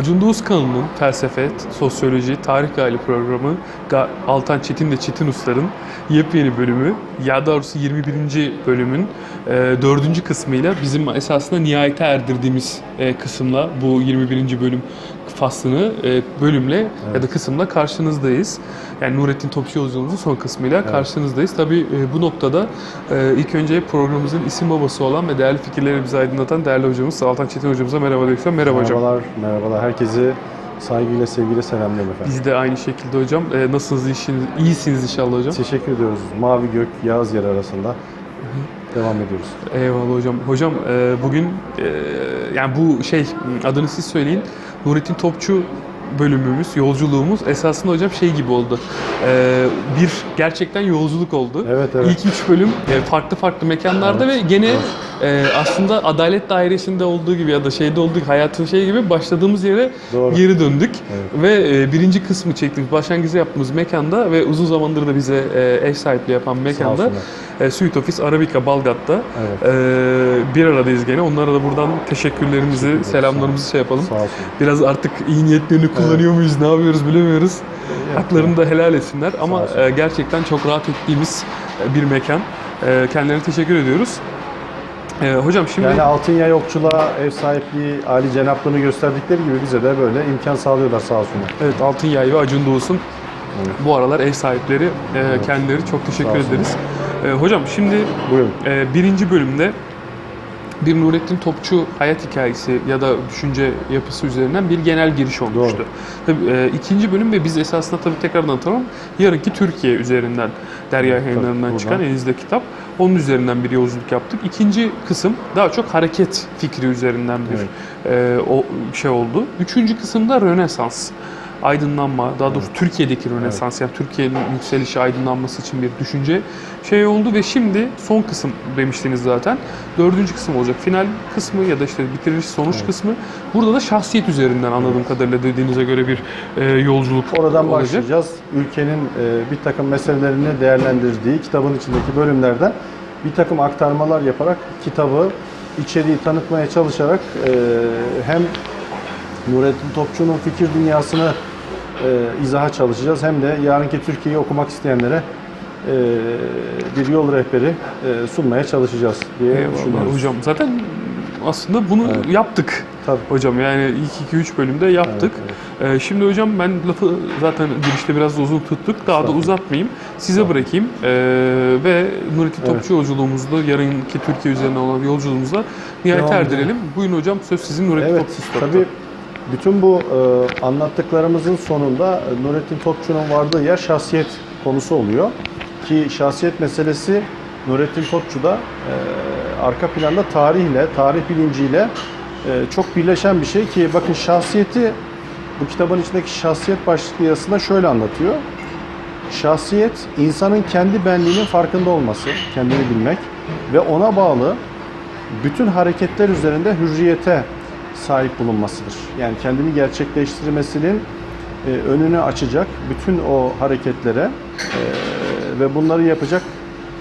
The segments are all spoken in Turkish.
Acun Doğuzkan'ın felsefe, sosyoloji, tarih gali programı Altan Çetin de Çetin Uslar'ın yepyeni bölümü, ya doğrusu 21. bölümün e, 4. kısmıyla bizim esasında nihayete erdirdiğimiz e, kısımla bu 21. bölüm faslını e, bölümle ya da kısımla karşınızdayız. Yani Nurettin Topçu yolculuğumuzun son kısmıyla karşınızdayız. Tabii e, bu noktada e, ilk önce programımızın isim babası olan ve değerli fikirleri bizi aydınlatan değerli hocamız Altan Çetin hocamıza merhaba demek istiyorum. Merhaba hocam. Merhabalar, merhabalar. Herkesi saygıyla, sevgiyle selamlıyorum efendim. Biz de aynı şekilde hocam. E, nasılsınız? işiniz? İyisiniz inşallah hocam. Teşekkür ediyoruz. Mavi gök, yağız yer arasında devam ediyoruz. Eyvallah hocam. Hocam e, bugün e, yani bu şey adını siz söyleyin. Nurettin Topçu bölümümüz, yolculuğumuz esasında hocam şey gibi oldu. E, bir gerçekten yolculuk oldu. Evet, evet. İlk üç bölüm e, farklı farklı mekanlarda ve gene e, aslında adalet dairesinde olduğu gibi ya da şeyde olduğu gibi, hayatın şey gibi başladığımız yere Doğru. geri döndük. Ve e, birinci kısmı çektiğimiz, başlangıcı yaptığımız mekanda ve uzun zamandır da bize e, ev sahipliği yapan mekanda e, Suite Office Arabica Balgat'ta Evet. e, bir aradayız gene. Onlara da buradan teşekkürlerimizi, Teşekkürler, selamlarımızı şey yapalım. Biraz artık iyi niyetlerini kullanıyor muyuz, ne yapıyoruz bilemiyoruz. Haklarını da helal etsinler ama e, gerçekten çok rahat ettiğimiz e, bir mekan. E, kendilerine teşekkür ediyoruz. E, hocam şimdi Yani altın yay okçuluğa ev sahipliği, Ali cenaplığını gösterdikleri gibi bize de böyle imkan sağlıyorlar sağ olsunlar. evet Altın Yay ve Acun Doğus'un Evet. bu aralar ev sahipleri e, kendileri çok teşekkür ederiz. E, hocam şimdi Buyurun. e, birinci bölümde bir Nurettin Topçu hayat hikayesi ya da düşünce yapısı üzerinden bir genel giriş olmuştu. Doğru. Tabii, e, ikinci bölüm ve biz esasında tabii tekrardan hatırlamam yarınki Türkiye üzerinden Derya Evet, yayınlarından tabii, çıkan buradan. elinizde kitap. Onun üzerinden bir yolculuk yaptık. İkinci kısım daha çok hareket fikri üzerinden bir e, o şey oldu. Üçüncü kısımda Rönesans. Aydınlanma, daha doğrusu Türkiye'deki Rönesans, yani Türkiye'nin yükselişi, aydınlanması için bir düşünce şey oldu ve şimdi son kısım demiştiniz zaten. Dördüncü kısım olacak. Final kısmı ya da işte bitiriş sonuç kısmı. Burada da şahsiyet üzerinden anladığım kadarıyla dediğinize göre bir e, yolculuk Oradan olacak. başlayacağız. Ülkenin e, bir takım meselelerini değerlendirdiği kitabın içindeki bölümlerden bir takım aktarmalar yaparak kitabı, içeriği tanıtmaya çalışarak e, hem Nurettin Topçu'nun fikir dünyasını e, izaha çalışacağız hem de yarınki Türkiye'yi okumak isteyenlere e, bir yol rehberi e, sunmaya çalışacağız diye Eyvallah düşünüyoruz. hocam. Zaten aslında bunu Evet. yaptık. Tabii. Hocam yani ilk 2-3 bölümde yaptık. Evet, Ee, şimdi hocam ben lafı zaten girişte biraz da uzun tuttuk. Daha da uzatmayayım. Size bırakayım. Ee, ve Nurettin Evet. Topçu yolculuğumuzda, yarınki Türkiye üzerine olan yolculuğumuzda nihayet erdirelim. Buyurun hocam söz sizin Nurettin Evet, Topçu tabii bütün bu e, anlattıklarımızın sonunda e, Nurettin Topçu'nun vardığı yer şahsiyet konusu oluyor. Ki şahsiyet meselesi Nurettin Topçu'da e, arka planda tarihle, tarih bilinciyle e, çok birleşen bir şey ki bakın şahsiyeti bu kitabın içindeki şahsiyet başlıklı yazısında şöyle anlatıyor. Şahsiyet insanın kendi benliğinin farkında olması, kendini bilmek ve ona bağlı bütün hareketler üzerinde hürriyete sahip bulunmasıdır. Yani kendini gerçekleştirmesinin e, önünü açacak bütün o hareketlere e, ve bunları yapacak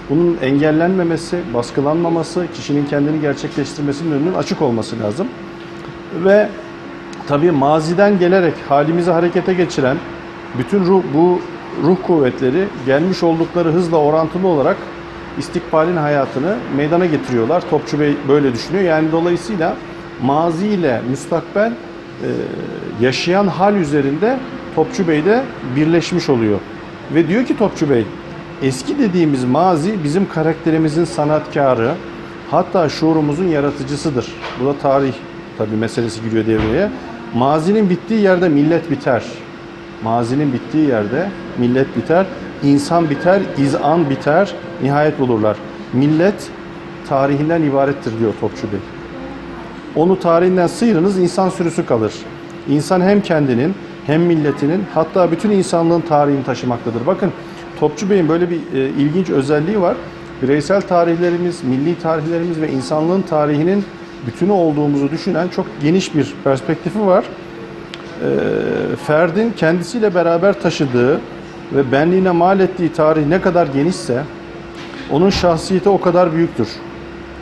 bunun engellenmemesi, baskılanmaması, kişinin kendini gerçekleştirmesinin önünün açık olması lazım. Ve tabii maziden gelerek halimizi harekete geçiren bütün ruh, bu ruh kuvvetleri gelmiş oldukları hızla orantılı olarak istikbalin hayatını meydana getiriyorlar. Topçu Bey böyle düşünüyor. Yani dolayısıyla mazi ile müstakbel e, yaşayan hal üzerinde Topçu Bey de birleşmiş oluyor. Ve diyor ki Topçu Bey, eski dediğimiz mazi bizim karakterimizin sanatkarı, hatta şuurumuzun yaratıcısıdır. Bu da tarih tabi meselesi giriyor devreye. Mazinin bittiği yerde millet biter. Mazinin bittiği yerde millet biter, insan biter, izan biter, nihayet bulurlar. Millet tarihinden ibarettir diyor Topçu Bey. Onu tarihinden sıyırınız insan sürüsü kalır. İnsan hem kendinin hem milletinin hatta bütün insanlığın tarihini taşımaktadır. Bakın Topçu Bey'in böyle bir e, ilginç özelliği var. Bireysel tarihlerimiz, milli tarihlerimiz ve insanlığın tarihinin bütünü olduğumuzu düşünen çok geniş bir perspektifi var. E, ferdin kendisiyle beraber taşıdığı ve benliğine mal ettiği tarih ne kadar genişse onun şahsiyeti o kadar büyüktür.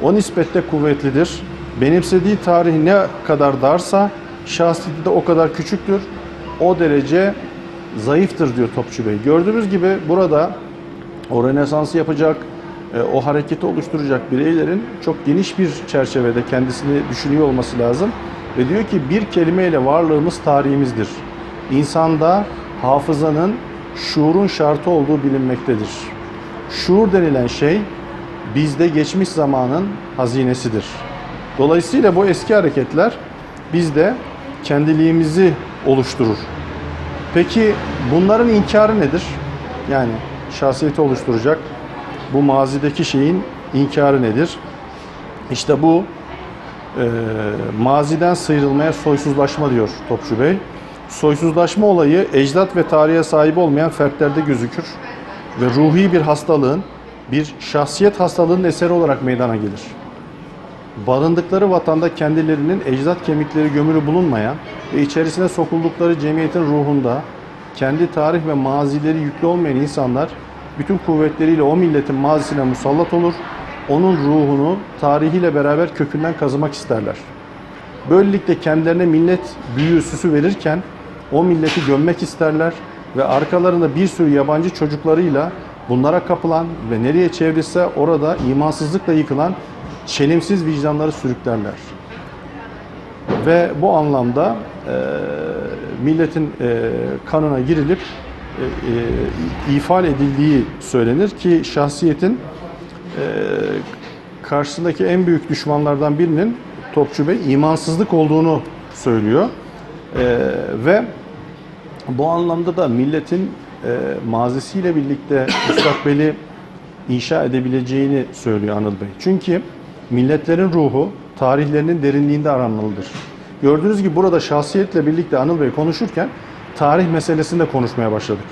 O nispette kuvvetlidir. Benimsediği tarih ne kadar darsa şahsiyeti de o kadar küçüktür. O derece zayıftır diyor Topçu Bey. Gördüğünüz gibi burada o Rönesans'ı yapacak, e, o hareketi oluşturacak bireylerin çok geniş bir çerçevede kendisini düşünüyor olması lazım. Ve diyor ki bir kelimeyle varlığımız tarihimizdir. İnsanda hafızanın şuurun şartı olduğu bilinmektedir. Şuur denilen şey bizde geçmiş zamanın hazinesidir. Dolayısıyla bu eski hareketler bizde kendiliğimizi oluşturur. Peki bunların inkarı nedir? Yani şahsiyeti oluşturacak bu mazideki şeyin inkarı nedir? İşte bu e, maziden sıyrılmaya soysuzlaşma diyor Topçu Bey. Soysuzlaşma olayı ecdat ve tarihe sahip olmayan fertlerde gözükür ve ruhi bir hastalığın, bir şahsiyet hastalığının eseri olarak meydana gelir. Barındıkları vatanda kendilerinin ecdat kemikleri gömülü bulunmayan ve içerisine sokuldukları cemiyetin ruhunda kendi tarih ve mazileri yüklü olmayan insanlar bütün kuvvetleriyle o milletin mazisine musallat olur, onun ruhunu tarihiyle beraber kökünden kazımak isterler. Böylelikle kendilerine millet büyüğü süsü verirken o milleti gömmek isterler ve arkalarında bir sürü yabancı çocuklarıyla bunlara kapılan ve nereye çevrilse orada imansızlıkla yıkılan çelimsiz vicdanları sürüklerler. Ve bu anlamda e, milletin e, kanına girilip e, e, ifade edildiği söylenir ki şahsiyetin e, karşısındaki en büyük düşmanlardan birinin Topçu Bey imansızlık olduğunu söylüyor. E, ve bu anlamda da milletin e, mazisiyle birlikte müstakbeli inşa edebileceğini söylüyor Anıl Bey. Çünkü milletlerin ruhu tarihlerinin derinliğinde aranmalıdır. Gördüğünüz gibi burada şahsiyetle birlikte Anıl Bey konuşurken tarih meselesini de konuşmaya başladık.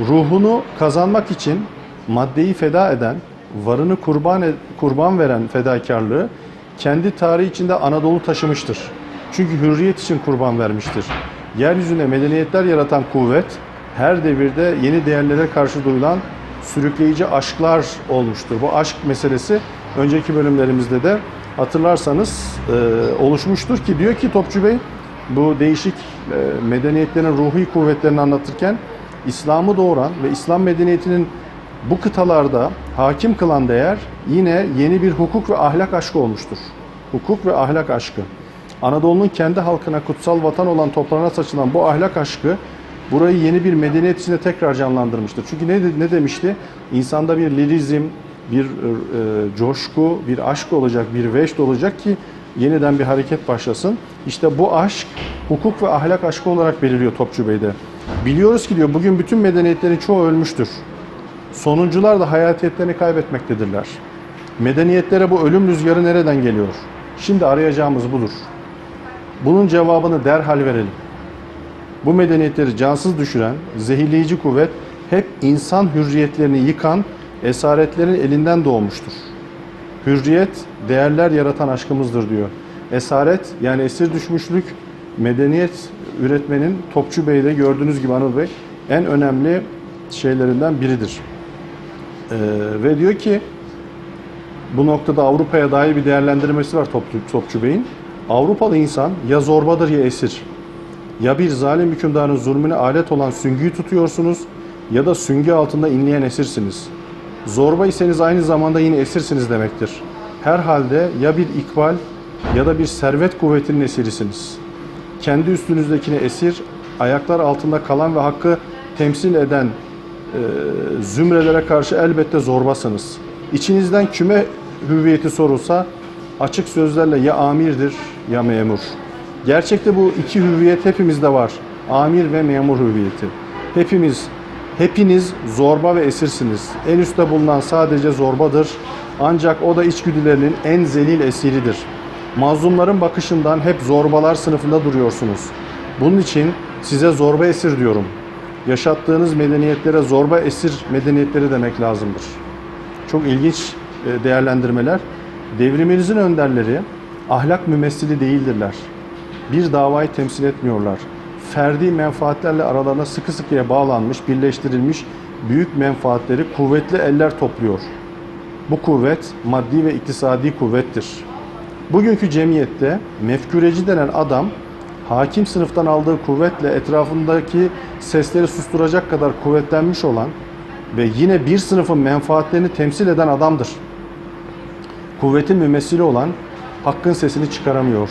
Ruhunu kazanmak için maddeyi feda eden, varını kurban e- kurban veren fedakarlığı kendi tarihi içinde Anadolu taşımıştır. Çünkü hürriyet için kurban vermiştir. Yeryüzünde medeniyetler yaratan kuvvet her devirde yeni değerlere karşı duyulan sürükleyici aşklar olmuştur. Bu aşk meselesi önceki bölümlerimizde de hatırlarsanız e, oluşmuştur ki diyor ki Topçu Bey bu değişik e, medeniyetlerin ruhi kuvvetlerini anlatırken İslam'ı doğuran ve İslam medeniyetinin bu kıtalarda hakim kılan değer yine yeni bir hukuk ve ahlak aşkı olmuştur. Hukuk ve ahlak aşkı. Anadolu'nun kendi halkına kutsal vatan olan toprağına saçılan bu ahlak aşkı burayı yeni bir medeniyet içinde tekrar canlandırmıştır. Çünkü ne, ne demişti? İnsanda bir lirizm, bir e, coşku, bir aşk olacak, bir veşt olacak ki yeniden bir hareket başlasın. İşte bu aşk hukuk ve ahlak aşkı olarak belirliyor Topçu Bey'de. Biliyoruz ki diyor bugün bütün medeniyetlerin çoğu ölmüştür. Sonuncular da hayatiyetlerini kaybetmektedirler. Medeniyetlere bu ölüm rüzgarı nereden geliyor? Şimdi arayacağımız budur. Bunun cevabını derhal verelim. Bu medeniyetleri cansız düşüren, zehirleyici kuvvet hep insan hürriyetlerini yıkan esaretlerin elinden doğmuştur. Hürriyet, değerler yaratan aşkımızdır diyor. Esaret yani esir düşmüşlük, medeniyet üretmenin Topçu Bey'de gördüğünüz gibi Anıl Bey en önemli şeylerinden biridir. Ee, ve diyor ki bu noktada Avrupa'ya dair bir değerlendirmesi var Topçu, Topçu Bey'in. Avrupalı insan ya zorbadır ya esir. Ya bir zalim hükümdarın zulmüne alet olan süngüyü tutuyorsunuz ya da süngü altında inleyen esirsiniz. Zorba iseniz aynı zamanda yine esirsiniz demektir. Herhalde ya bir ikbal ya da bir servet kuvvetinin esirisiniz. Kendi üstünüzdekine esir, ayaklar altında kalan ve hakkı temsil eden e, zümrelere karşı elbette zorbasınız. İçinizden küme hüviyeti sorulsa açık sözlerle ya amirdir ya memur. Gerçekte bu iki hüviyet hepimizde var. Amir ve memur hüviyeti. Hepimiz, hepiniz zorba ve esirsiniz. En üstte bulunan sadece zorbadır. Ancak o da içgüdülerinin en zelil esiridir. Mazlumların bakışından hep zorbalar sınıfında duruyorsunuz. Bunun için size zorba esir diyorum. Yaşattığınız medeniyetlere zorba esir medeniyetleri demek lazımdır. Çok ilginç e, değerlendirmeler. Devriminizin önderleri ahlak mümessili değildirler. Bir davayı temsil etmiyorlar. Ferdi menfaatlerle aralarına sıkı sıkıya bağlanmış, birleştirilmiş büyük menfaatleri kuvvetli eller topluyor. Bu kuvvet maddi ve iktisadi kuvvettir. Bugünkü cemiyette mefküreci denen adam hakim sınıftan aldığı kuvvetle etrafındaki sesleri susturacak kadar kuvvetlenmiş olan ve yine bir sınıfın menfaatlerini temsil eden adamdır. Kuvvetin mümessili olan hakkın sesini çıkaramıyor.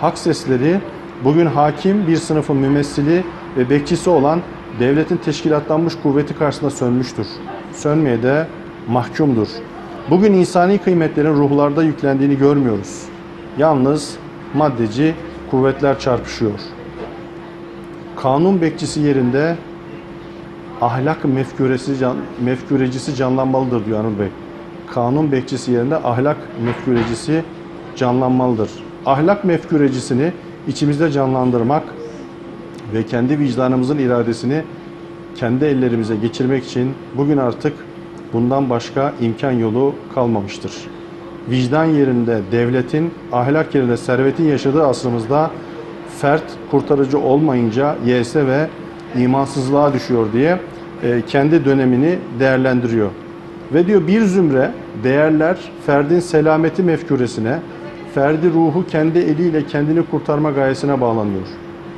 Hak sesleri bugün hakim bir sınıfın mümessili ve bekçisi olan devletin teşkilatlanmış kuvveti karşısında sönmüştür. Sönmeye de mahkumdur. Bugün insani kıymetlerin ruhlarda yüklendiğini görmüyoruz. Yalnız maddeci kuvvetler çarpışıyor. Kanun bekçisi yerinde ahlak mefküresi can, mefkürecisi canlanmalıdır diyor Anıl Bey. Kanun bekçisi yerinde ahlak mefkürecisi canlanmalıdır. Ahlak mefkürecisini içimizde canlandırmak ve kendi vicdanımızın iradesini kendi ellerimize geçirmek için bugün artık bundan başka imkan yolu kalmamıştır. Vicdan yerinde devletin, ahlak yerinde servetin yaşadığı asrımızda fert kurtarıcı olmayınca yese ve imansızlığa düşüyor diye e, kendi dönemini değerlendiriyor. Ve diyor bir zümre değerler ferdin selameti mefküresine, ferdi ruhu kendi eliyle kendini kurtarma gayesine bağlanıyor.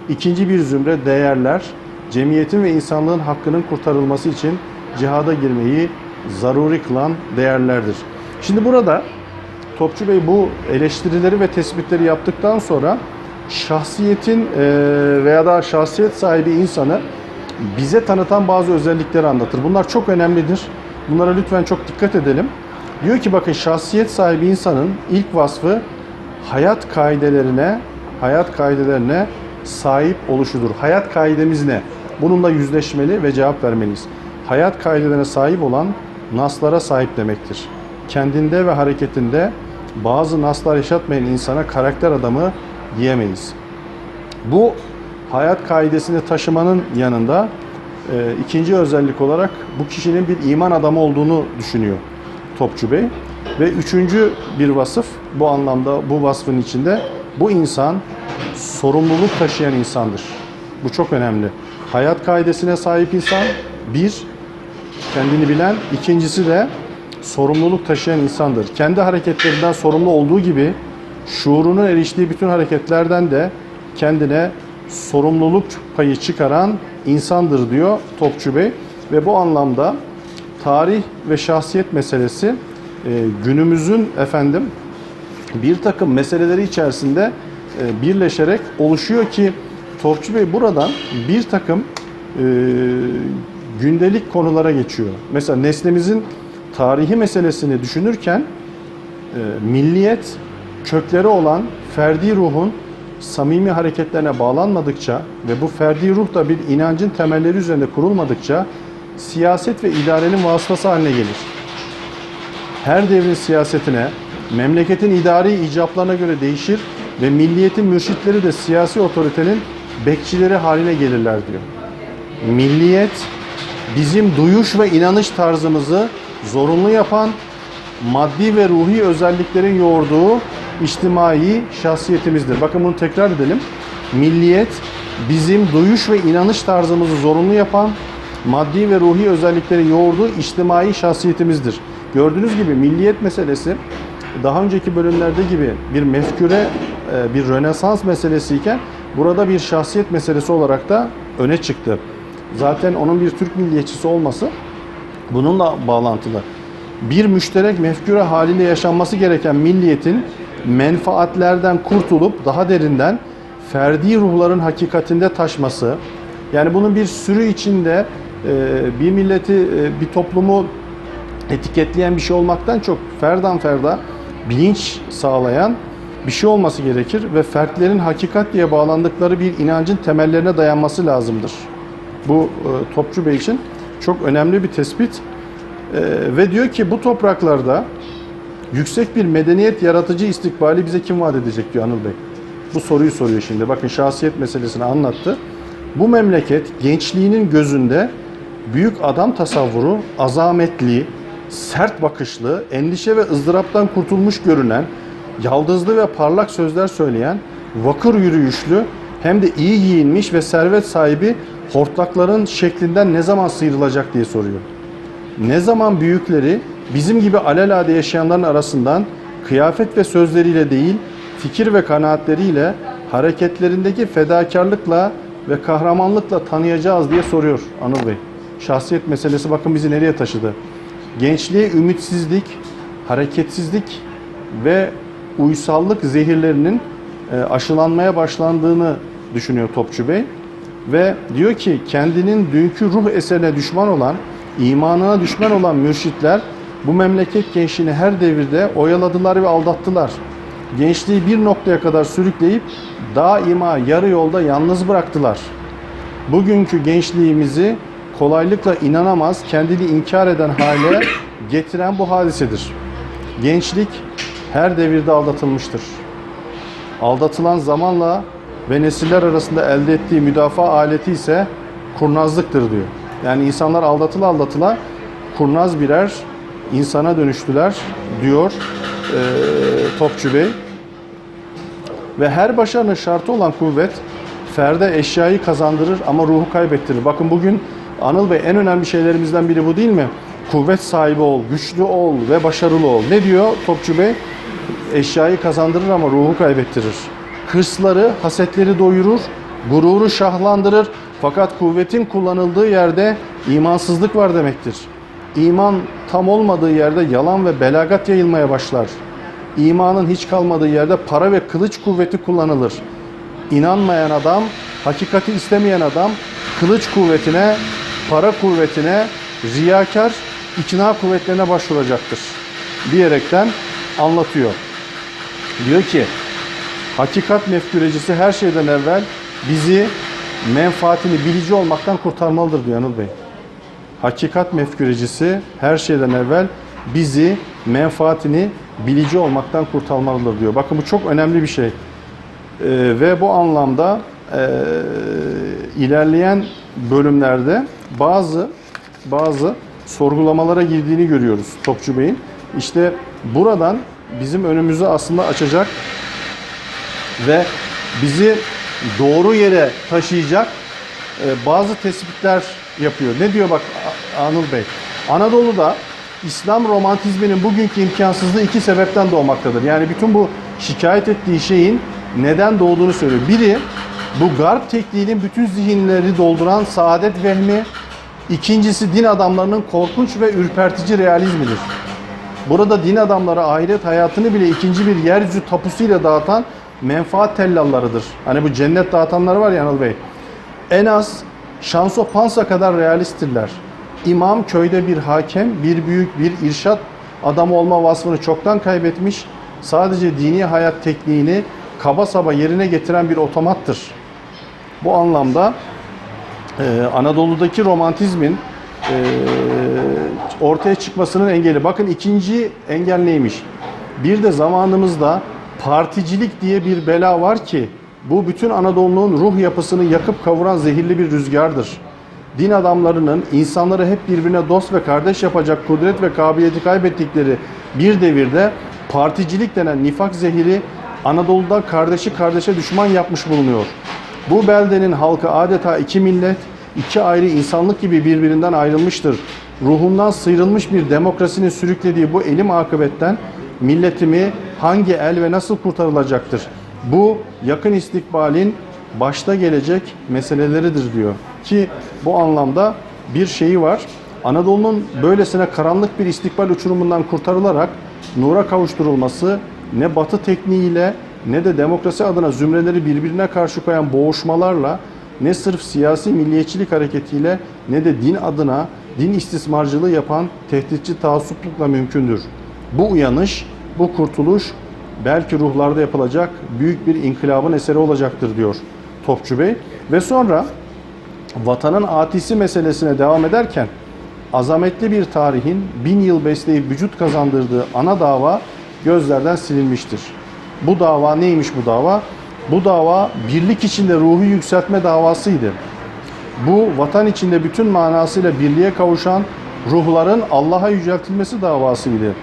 İkinci bir zümre değerler cemiyetin ve insanlığın hakkının kurtarılması için cihada girmeyi zaruri kılan değerlerdir. Şimdi burada Topçu Bey bu eleştirileri ve tespitleri yaptıktan sonra şahsiyetin e, veya da şahsiyet sahibi insanı bize tanıtan bazı özellikleri anlatır. Bunlar çok önemlidir. Bunlara lütfen çok dikkat edelim. Diyor ki bakın şahsiyet sahibi insanın ilk vasfı hayat kaidelerine, hayat kaidelerine sahip oluşudur. Hayat kaidemiz ne? Bununla yüzleşmeli ve cevap vermeliyiz. Hayat kaidelerine sahip olan naslara sahip demektir. Kendinde ve hareketinde bazı naslar yaşatmayan insana karakter adamı diyemeyiz. Bu hayat kaidesini taşımanın yanında e, ikinci özellik olarak bu kişinin bir iman adamı olduğunu düşünüyor Topçu Bey. Ve üçüncü bir vasıf bu anlamda bu vasfın içinde bu insan sorumluluk taşıyan insandır. Bu çok önemli. Hayat kaidesine sahip insan bir, kendini bilen, ikincisi de sorumluluk taşıyan insandır. Kendi hareketlerinden sorumlu olduğu gibi şuurunun eriştiği bütün hareketlerden de kendine sorumluluk payı çıkaran insandır diyor Topçu Bey. Ve bu anlamda tarih ve şahsiyet meselesi günümüzün efendim bir takım meseleleri içerisinde e, birleşerek oluşuyor ki Topçu Bey buradan bir takım e, gündelik konulara geçiyor. Mesela nesnemizin tarihi meselesini düşünürken e, milliyet kökleri olan ferdi ruhun samimi hareketlerine bağlanmadıkça ve bu ferdi ruh da bir inancın temelleri üzerinde kurulmadıkça siyaset ve idarenin vasıtası haline gelir. Her devrin siyasetine, memleketin idari icaplarına göre değişir ve milliyetin mürşitleri de siyasi otoritenin bekçileri haline gelirler diyor. Milliyet bizim duyuş ve inanış tarzımızı zorunlu yapan maddi ve ruhi özelliklerin yoğurduğu içtimai şahsiyetimizdir. Bakın bunu tekrar edelim. Milliyet bizim duyuş ve inanış tarzımızı zorunlu yapan maddi ve ruhi özelliklerin yoğurduğu içtimai şahsiyetimizdir. Gördüğünüz gibi milliyet meselesi daha önceki bölümlerde gibi bir mefküre, e, bir rönesans meselesiyken burada bir şahsiyet meselesi olarak da öne çıktı. Zaten onun bir Türk milliyetçisi olması bununla bağlantılı. Bir müşterek mefküre halinde yaşanması gereken milliyetin menfaatlerden kurtulup daha derinden ferdi ruhların hakikatinde taşması, yani bunun bir sürü içinde e, bir milleti, e, bir toplumu etiketleyen bir şey olmaktan çok ferdan ferda bilinç sağlayan bir şey olması gerekir ve fertlerin hakikat diye bağlandıkları bir inancın temellerine dayanması lazımdır. Bu e, Topçu Bey için çok önemli bir tespit E, ve diyor ki bu topraklarda yüksek bir medeniyet yaratıcı istikbali bize kim vaat edecek diyor Anıl Bey. Bu soruyu soruyor şimdi. Bakın şahsiyet meselesini anlattı. Bu memleket gençliğinin gözünde büyük adam tasavvuru, azametli, sert bakışlı, endişe ve ızdıraptan kurtulmuş görünen, yaldızlı ve parlak sözler söyleyen, vakır yürüyüşlü, hem de iyi giyinmiş ve servet sahibi hortlakların şeklinden ne zaman sıyrılacak diye soruyor. Ne zaman büyükleri bizim gibi alelade yaşayanların arasından kıyafet ve sözleriyle değil, fikir ve kanaatleriyle hareketlerindeki fedakarlıkla ve kahramanlıkla tanıyacağız diye soruyor Anıl Bey. Şahsiyet meselesi bakın bizi nereye taşıdı. Gençliğe ümitsizlik, hareketsizlik ve uysallık zehirlerinin e, aşılanmaya başlandığını düşünüyor Topçu Bey. Ve diyor ki kendinin dünkü ruh eserine düşman olan, imanına düşman olan mürşitler bu memleket gençliğini her devirde oyaladılar ve aldattılar. Gençliği bir noktaya kadar sürükleyip daima yarı yolda yalnız bıraktılar. Bugünkü gençliğimizi kolaylıkla inanamaz, kendini inkar eden hale getiren bu hadisedir. Gençlik her devirde aldatılmıştır. Aldatılan zamanla ve nesiller arasında elde ettiği müdafaa aleti ise kurnazlıktır diyor. Yani insanlar aldatıla aldatıla kurnaz birer insana dönüştüler diyor eee Topçu Bey. Ve her başarının şartı olan kuvvet ferde eşyayı kazandırır ama ruhu kaybettirir. Bakın bugün Anıl Bey en önemli şeylerimizden biri bu değil mi? Kuvvet sahibi ol, güçlü ol ve başarılı ol. Ne diyor Topçu Bey? Eşyayı kazandırır ama ruhu kaybettirir. Hırsları, hasetleri doyurur, gururu şahlandırır. Fakat kuvvetin kullanıldığı yerde imansızlık var demektir. İman tam olmadığı yerde yalan ve belagat yayılmaya başlar. İmanın hiç kalmadığı yerde para ve kılıç kuvveti kullanılır. İnanmayan adam, hakikati istemeyen adam kılıç kuvvetine, para kuvvetine, riyakar ikna kuvvetlerine başvuracaktır diyerekten anlatıyor. Diyor ki hakikat mefkürecisi her şeyden evvel bizi menfaatini bilici olmaktan kurtarmalıdır diyor Anıl Bey. Hakikat mefkürecisi her şeyden evvel bizi menfaatini bilici olmaktan kurtarmalıdır diyor. Bakın bu çok önemli bir şey. Ee, ve bu anlamda e, ilerleyen bölümlerde bazı bazı sorgulamalara girdiğini görüyoruz Topçu Bey'in. İşte buradan bizim önümüzü aslında açacak ve bizi doğru yere taşıyacak e, bazı tespitler yapıyor. Ne diyor bak Anıl Bey? Anadolu'da İslam romantizminin bugünkü imkansızlığı iki sebepten doğmaktadır. Yani bütün bu şikayet ettiği şeyin neden doğduğunu söylüyor. Biri bu garp tekniğinin bütün zihinleri dolduran saadet vehmi. İkincisi din adamlarının korkunç ve ürpertici realizmidir. Burada din adamları ahiret hayatını bile ikinci bir yeryüzü tapusuyla dağıtan menfaat tellallarıdır. Hani bu cennet dağıtanlar var ya Anıl Bey. En az Şanso Pansa kadar realisttirler. İmam köyde bir hakem, bir büyük bir irşat adamı olma vasfını çoktan kaybetmiş. Sadece dini hayat tekniğini kaba saba yerine getiren bir otomattır. Bu anlamda e, Anadolu'daki romantizmin e, ortaya çıkmasının engeli. Bakın ikinci engel neymiş? Bir de zamanımızda particilik diye bir bela var ki bu bütün Anadolu'nun ruh yapısını yakıp kavuran zehirli bir rüzgardır. Din adamlarının insanları hep birbirine dost ve kardeş yapacak kudret ve kabiliyeti kaybettikleri bir devirde particilik denen nifak zehiri Anadolu'da kardeşi kardeşe düşman yapmış bulunuyor. Bu beldenin halkı adeta iki millet, iki ayrı insanlık gibi birbirinden ayrılmıştır. Ruhundan sıyrılmış bir demokrasinin sürüklediği bu elim akıbetten milletimi hangi el ve nasıl kurtarılacaktır? Bu yakın istikbalin başta gelecek meseleleridir diyor. Ki bu anlamda bir şeyi var. Anadolu'nun böylesine karanlık bir istikbal uçurumundan kurtarılarak nura kavuşturulması ne batı tekniğiyle ne de demokrasi adına zümreleri birbirine karşı koyan boğuşmalarla ne sırf siyasi milliyetçilik hareketiyle ne de din adına din istismarcılığı yapan tehditçi taassuplukla mümkündür. Bu uyanış, bu kurtuluş belki ruhlarda yapılacak büyük bir inkılabın eseri olacaktır diyor Topçu Bey. Ve sonra vatanın atisi meselesine devam ederken azametli bir tarihin bin yıl besleyip vücut kazandırdığı ana dava gözlerden silinmiştir. Bu dava neymiş bu dava? Bu dava birlik içinde ruhu yükseltme davasıydı. Bu vatan içinde bütün manasıyla birliğe kavuşan ruhların Allah'a yüceltilmesi davasıydı.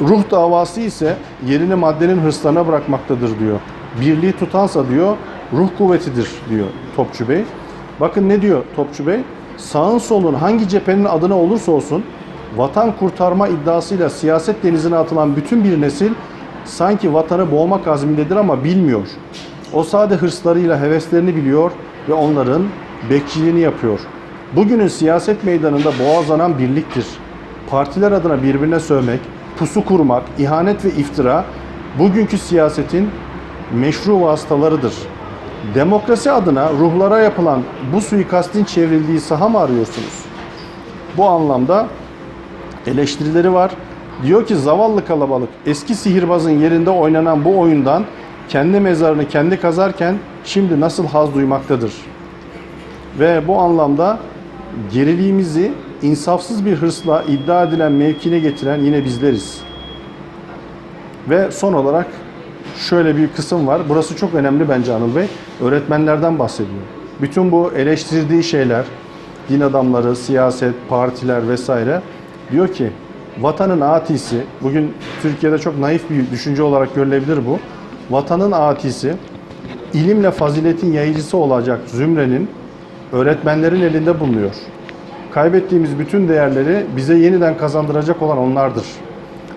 Ruh davası ise yerini maddenin hırslarına bırakmaktadır diyor. Birliği tutansa diyor ruh kuvvetidir diyor Topçu Bey. Bakın ne diyor Topçu Bey? Sağın solun hangi cephenin adına olursa olsun vatan kurtarma iddiasıyla siyaset denizine atılan bütün bir nesil sanki vatanı boğmak azmindedir ama bilmiyor. O sade hırslarıyla heveslerini biliyor ve onların bekçiliğini yapıyor. Bugünün siyaset meydanında boğazlanan birliktir. Partiler adına birbirine sövmek, pusu kurmak, ihanet ve iftira bugünkü siyasetin meşru vasıtalarıdır. Demokrasi adına ruhlara yapılan bu suikastin çevrildiği saha mı arıyorsunuz? Bu anlamda eleştirileri var. Diyor ki zavallı kalabalık eski sihirbazın yerinde oynanan bu oyundan kendi mezarını kendi kazarken şimdi nasıl haz duymaktadır. Ve bu anlamda geriliğimizi insafsız bir hırsla iddia edilen mevkine getiren yine bizleriz. Ve son olarak şöyle bir kısım var. Burası çok önemli bence Anıl Bey. Öğretmenlerden bahsediyor. Bütün bu eleştirdiği şeyler, din adamları, siyaset, partiler vesaire diyor ki vatanın atisi, bugün Türkiye'de çok naif bir düşünce olarak görülebilir bu. Vatanın atisi, ilimle faziletin yayıcısı olacak zümrenin öğretmenlerin elinde bulunuyor. Kaybettiğimiz bütün değerleri bize yeniden kazandıracak olan onlardır.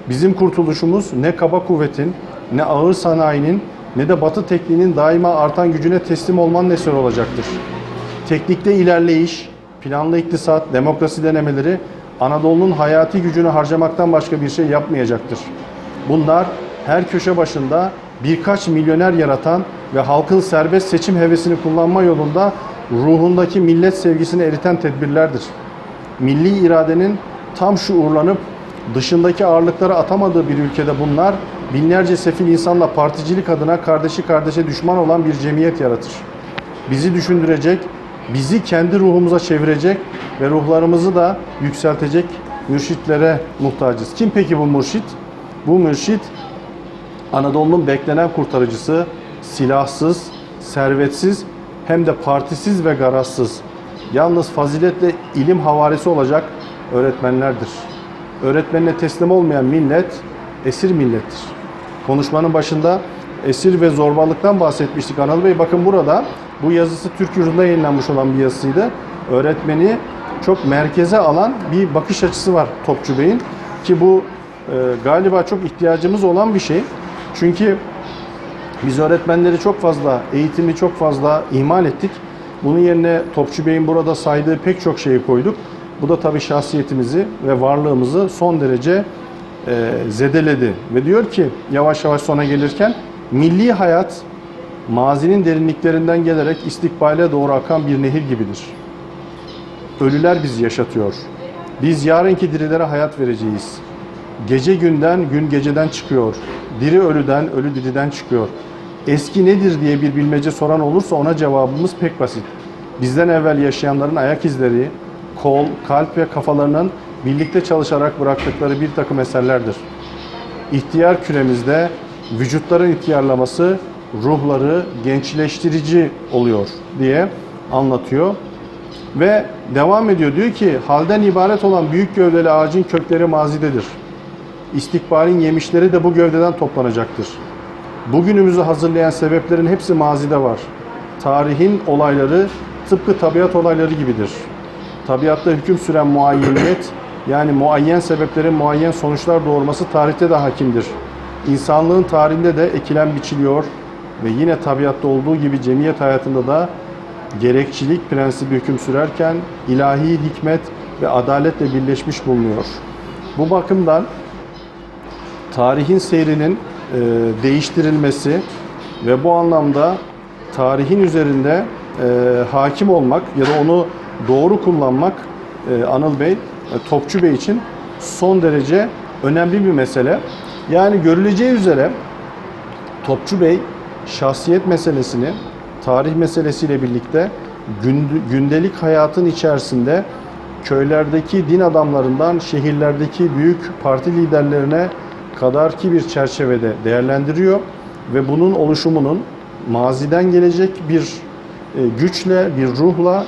Bizim kurtuluşumuz ne kaba kuvvetin, ne ağır sanayinin, ne de batı tekniğinin daima artan gücüne teslim olmanın eseri olacaktır. Teknikte ilerleyiş, planlı iktisat, demokrasi denemeleri Anadolu'nun hayati gücünü harcamaktan başka bir şey yapmayacaktır. Bunlar her köşe başında birkaç milyoner yaratan ve halkın serbest seçim hevesini kullanma yolunda ruhundaki millet sevgisini eriten tedbirlerdir. Milli iradenin tam şuurlanıp dışındaki ağırlıkları atamadığı bir ülkede bunlar binlerce sefil insanla particilik adına kardeşi kardeşe düşman olan bir cemiyet yaratır. Bizi düşündürecek, bizi kendi ruhumuza çevirecek ve ruhlarımızı da yükseltecek mürşitlere muhtacız. Kim peki bu mürşit? Bu mürşit Anadolu'nun beklenen kurtarıcısı, silahsız, servetsiz hem de partisiz ve garazsız. Yalnız faziletle ilim havarisi olacak öğretmenlerdir. Öğretmenine teslim olmayan millet esir millettir. Konuşmanın başında esir ve zorbalıktan bahsetmiştik Anadolu Bey. Bakın burada bu yazısı Türk Yurdu'nda yayınlanmış olan bir yazısıydı. Öğretmeni çok merkeze alan bir bakış açısı var Topçu Bey'in. Ki bu e, galiba çok ihtiyacımız olan bir şey. Çünkü biz öğretmenleri çok fazla, eğitimi çok fazla ihmal ettik. Bunun yerine Topçu Bey'in burada saydığı pek çok şeyi koyduk. Bu da tabii şahsiyetimizi ve varlığımızı son derece e, zedeledi. Ve diyor ki yavaş yavaş sona gelirken milli hayat mazinin derinliklerinden gelerek istikbale doğru akan bir nehir gibidir. Ölüler bizi yaşatıyor. Biz yarınki dirilere hayat vereceğiz. Gece günden, gün geceden çıkıyor. Diri ölüden, ölü diriden çıkıyor. Eski nedir diye bir bilmece soran olursa ona cevabımız pek basit. Bizden evvel yaşayanların ayak izleri, kol, kalp ve kafalarının birlikte çalışarak bıraktıkları bir takım eserlerdir. İhtiyar küremizde vücutların ihtiyarlaması ruhları gençleştirici oluyor diye anlatıyor. Ve devam ediyor diyor ki halden ibaret olan büyük gövdeli ağacın kökleri mazidedir. İstikbalin yemişleri de bu gövdeden toplanacaktır. Bugünümüzü hazırlayan sebeplerin hepsi mazide var. Tarihin olayları tıpkı tabiat olayları gibidir. Tabiatta hüküm süren muayyeniyet yani muayyen sebeplerin muayyen sonuçlar doğurması tarihte de hakimdir. İnsanlığın tarihinde de ekilen biçiliyor ve yine tabiatta olduğu gibi cemiyet hayatında da gerekçilik prensibi hüküm sürerken ilahi hikmet ve adaletle birleşmiş bulunuyor. Bu bakımdan tarihin seyrinin e, değiştirilmesi ve bu anlamda tarihin üzerinde e, hakim olmak ya da onu doğru kullanmak e, Anıl Bey, e, Topçu Bey için son derece önemli bir mesele. Yani görüleceği üzere Topçu Bey şahsiyet meselesini tarih meselesiyle birlikte günd- gündelik hayatın içerisinde köylerdeki din adamlarından şehirlerdeki büyük parti liderlerine kadar ki bir çerçevede değerlendiriyor ve bunun oluşumunun maziden gelecek bir e, güçle, bir ruhla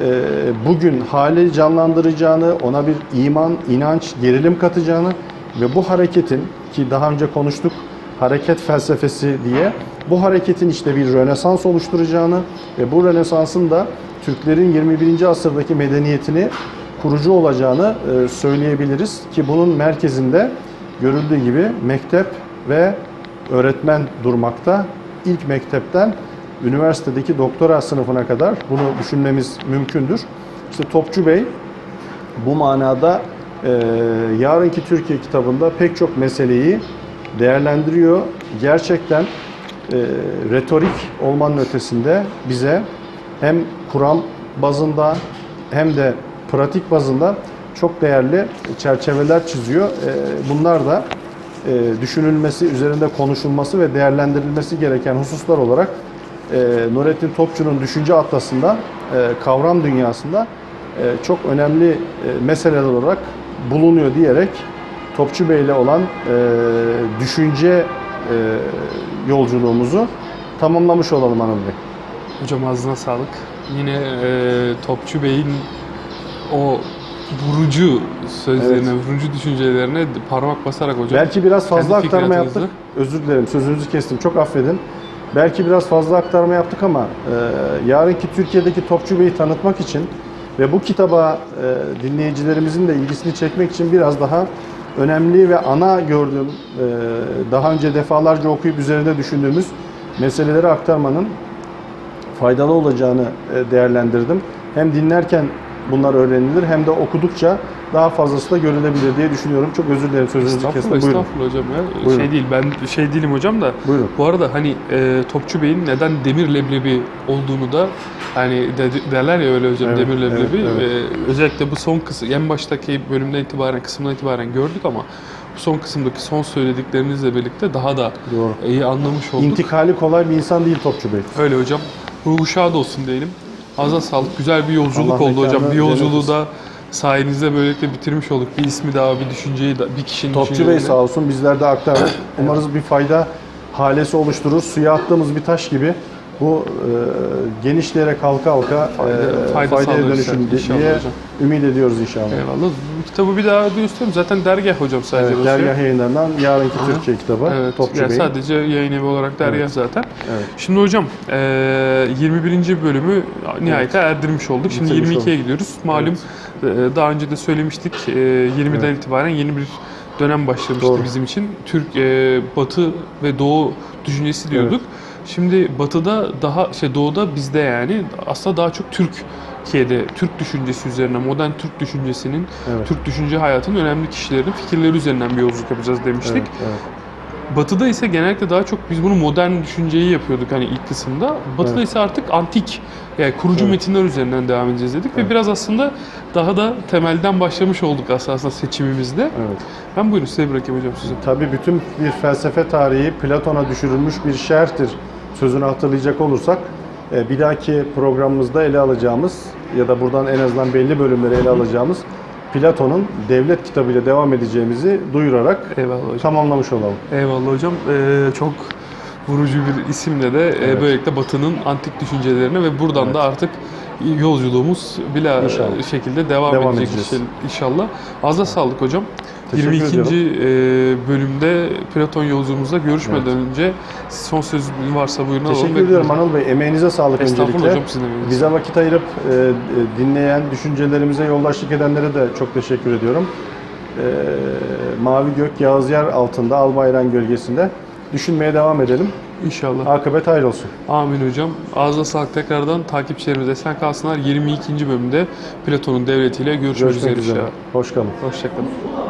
e, bugün hali canlandıracağını, ona bir iman, inanç, gerilim katacağını ve bu hareketin ki daha önce konuştuk hareket felsefesi diye bu hareketin işte bir rönesans oluşturacağını ve bu rönesansın da Türklerin 21. asırdaki medeniyetini kurucu olacağını e, söyleyebiliriz ki bunun merkezinde görüldüğü gibi mektep ve öğretmen durmakta ilk mektepten üniversitedeki doktora sınıfına kadar bunu düşünmemiz mümkündür. İşte Topçu Bey bu manada e, Yarınki Türkiye kitabında pek çok meseleyi değerlendiriyor. Gerçekten e, retorik olmanın ötesinde bize hem kuram bazında hem de pratik bazında çok değerli çerçeveler çiziyor. E, bunlar da e, düşünülmesi, üzerinde konuşulması ve değerlendirilmesi gereken hususlar olarak e, Nurettin Topçu'nun düşünce atlasında, e, kavram dünyasında e, çok önemli e, meseleler olarak bulunuyor diyerek Topçu Bey ile olan e, düşünce e, yolculuğumuzu tamamlamış olalım Anıl Bey. Hocam ağzına sağlık. Yine e, Topçu Bey'in o vurucu sözlerine, vurucu düşüncelerine parmak basarak hocam. Belki biraz fazla aktarma yaptık. Özür dilerim sözünüzü kestim. Çok affedin. Belki biraz fazla aktarma yaptık ama e, yarınki Türkiye'deki Topçu Bey'i tanıtmak için ve bu kitaba e, dinleyicilerimizin de ilgisini çekmek için biraz daha önemli ve ana gördüğüm, e, daha önce defalarca okuyup üzerinde düşündüğümüz meseleleri aktarmanın faydalı olacağını e, değerlendirdim. Hem dinlerken bunlar öğrenilir hem de okudukça daha fazlası da görülebilir diye düşünüyorum. Çok özür dilerim sözünüzü kestim. Buyurun. estağfurullah hocam ya. Buyurun. Şey değil, ben şey değilim hocam da. Buyurun. Bu arada hani e, Topçu Bey'in neden demir leblebi olduğunu da hani de- derler ya öyle hocam Evet, demir leblebi. evet, evet. Ve özellikle bu son kısım, en baştaki bölümden itibaren, kısımdan itibaren gördük ama bu son kısımdaki son söylediklerinizle birlikte daha da Doğru. iyi anlamış olduk. İntikali kolay bir insan değil Topçu Bey. Öyle hocam. Ruhu şad olsun diyelim. Ağza sağlık. Güzel bir yolculuk Allah oldu hocam. Bir yolculuğu da sayenizde böylelikle bitirmiş olduk. Bir ismi daha, bir düşünceyi da, bir kişinin Topçu Bey sağ olsun bizler de aktardık. Umarız bir fayda halesi oluşturur. Suya attığımız bir taş gibi bu e, genişleyerek halka halka Fayda- e, fayda faydaya sağlar dönüşür inşallah, inşallah diye hocam. ümit ediyoruz inşallah. Eyvallah. Bu kitabı bir daha göstereyim. Zaten dergah hocam sadece Evet, basıyor. Dergah yayınlarından Yarınki Aha. Türkiye kitabı Evet. Topçu yani Bey'in. sadece yayın evi olarak dergah zaten. Evet. Şimdi hocam eee 21. bölümü nihayete erdirmiş olduk. Şimdi Bitirmiş 22'ye gidiyoruz. Malum eee, daha önce de söylemiştik. eee, 20'den itibaren yeni bir dönem başlamıştı Doğru. bizim için. Türk eee, Batı ve Doğu düşüncesi diyorduk. Şimdi Batı'da daha şey Doğu'da bizde yani aslında daha çok Türkiye'de Türk düşüncesi üzerine modern Türk düşüncesinin Evet. Türk düşünce hayatının önemli kişilerinin fikirleri üzerinden bir yolculuk yapacağız demiştik. Evet, evet. Batı'da ise genellikle daha çok biz bunu modern düşünceyi yapıyorduk hani ilk kısımda. Batı'da Evet. ise artık antik yani kurucu Evet. metinler üzerinden devam edeceğiz dedik Evet. ve biraz aslında daha da temelden başlamış olduk aslında seçimimizde. evet. Ben buyurun size bırakayım hocam size. Tabii bütün bir felsefe tarihi Platon'a düşürülmüş bir şerhtir sözünü hatırlayacak olursak e, bir dahaki programımızda ele alacağımız ya da buradan en azından belli bölümleri ele alacağımız Platon'un devlet kitabıyla devam edeceğimizi duyurarak Eyvallah hocam. tamamlamış olalım. Eyvallah hocam. Ee, çok vurucu bir isimle de e, Evet. böylelikle Batı'nın antik düşüncelerine ve buradan Evet. da artık yolculuğumuz İnşallah. şekilde devam, Devam edecek edeceğiz. inşa- inşallah. Ağza sağlık hocam. Teşekkür 22. e, bölümde Platon yolculuğumuzda görüşmeden önce son sözün varsa buyurun alalım. Teşekkür ediyorum Anıl Bey. Emeğinize sağlık Estağfurullah öncelikle. hocam sizin emeğinize. Bize vakit ayırıp e, e, dinleyen, düşüncelerimize yoldaşlık edenlere de çok teşekkür ediyorum. Mavi gök Yağız yer altında Al Bayram gölgesinde düşünmeye devam edelim. İnşallah. Akıbet hayır olsun. Amin hocam. Ağzına sağlık tekrardan takipçilerimiz esen kalsınlar. 22. bölümde Platon'un devletiyle görüşmek Görüşmek üzere üzere. inşallah. Hoş kalın. Hoşçakalın.